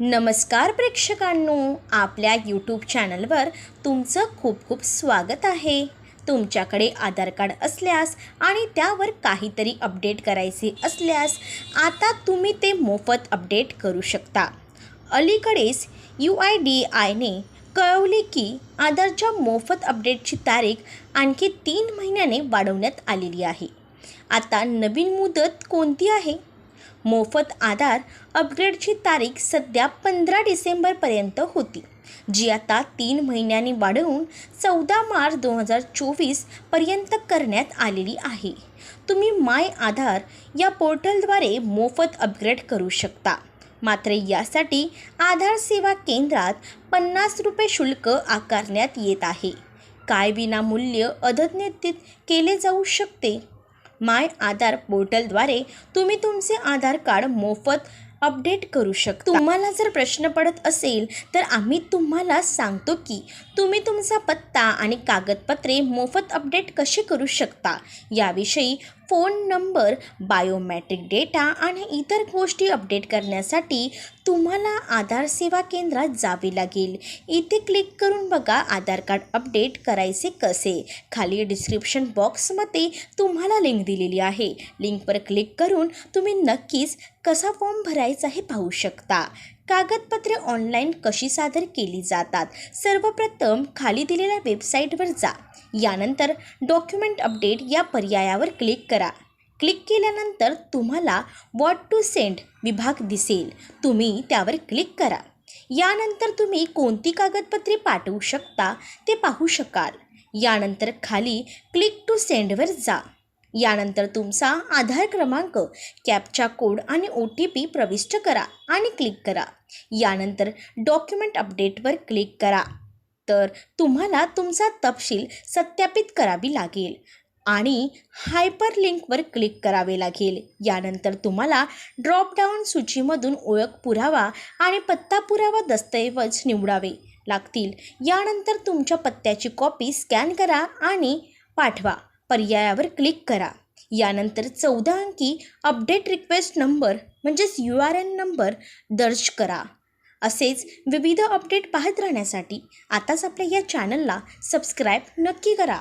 नमस्कार प्रेक्षकांनो आपल्या यूट्यूब चॅनलवर तुमचं खूप खूप स्वागत आहे. तुमच्याकडे आधार कार्ड असल्यास आणि त्यावर काहीतरी अपडेट करायचे असल्यास आता तुम्ही ते मोफत अपडेट करू शकता. अलीकडेच यू आय डी आयने कळवले की आधारच्या मोफत अपडेटची तारीख आणखी तीन महिन्याने वाढवण्यात आलेली आहे. आता नवीन मुदत कोणती आहे? मोफत आधार अपग्रेडची तारीख सध्या पंधरा डिसेंबरपर्यंत होती जी आता तीन महिन्यांनी वाढवून चौदा मार्च दोन हजार चोवीसपर्यंत करण्यात आलेली आहे. तुम्ही माय आधार या पोर्टलद्वारे मोफत अपग्रेड करू शकता. मात्र यासाठी आधार सेवा केंद्रात पन्नास रुपये शुल्क आकारण्यात येत आहे. काय विनामूल्य अद्यतनित केले जाऊ शकते? माय आधार पोर्टलद्वारे तुम्ही तुमचे आधार कार्ड मोफत अपडेट करू शकता. तुम्हाला जर प्रश्न पडत असेल तर आम्ही तुम्हाला सांगतो की तुम्ही तुमचा पत्ता आणि कागदपत्रे मोफत अपडेट कसे करू शकता? याविषयी फोन नंबर बायोमॅट्रिक डेटा आणि इतर गोष्टी अपडेट करण्यासाठी तुम्हाला आधार सेवा केंद्रात जावे लागेल. इथे क्लिक करून बघा आधार कार्ड अपडेट करायचे कसे. खाली डिस्क्रिप्शन बॉक्समध्ये तुम्हाला लिंक दिलेली आहे. लिंकवर क्लिक करून तुम्ही नक्कीच कसा फॉर्म भरायचा हे पाहू शकता. कागदपत्रे ऑनलाईन कशी सादर केली जातात? सर्वप्रथम खाली दिलेल्या वेबसाईटवर जा. यानंतर डॉक्युमेंट अपडेट या पर्यायावर क्लिक करा. क्लिक केल्यानंतर तुम्हाला वॉट टू सेंड विभाग दिसेल. तुम्ही त्यावर क्लिक करा. यानंतर तुम्ही कोणती कागदपत्रे पाठवू शकता ते पाहू शकाल. यानंतर खाली क्लिक टू सेंडवर जा. यानंतर तुमचा आधार क्रमांक कॅपचा कोड आणि ओ टी पी प्रविष्ट करा आणि क्लिक करा. यानंतर डॉक्युमेंट अपडेटवर क्लिक करा. तर तुम्हाला तुमचा तपशील सत्यापित करावी लागेल आणि हायपर लिंकवर क्लिक करावे लागेल. यानंतर तुम्हाला ड्रॉपडाऊन सूचीमधून ओळख पुरावा आणि पत्ता पुरावा दस्तऐवज निवडावे लागतील. यानंतर तुमच्या पत्त्याची कॉपी स्कॅन करा आणि पाठवा. पर्यायावर क्लिक करा. यानंतर चौदा अंकी अपडेट रिक्वेस्ट नंबर म्हणजेच यू आर एन नंबर दर्ज करा. असेच विविध अपडेट पाहत राहण्यासाठी आताच आपल्या या चॅनलला सबस्क्राईब नक्की करा.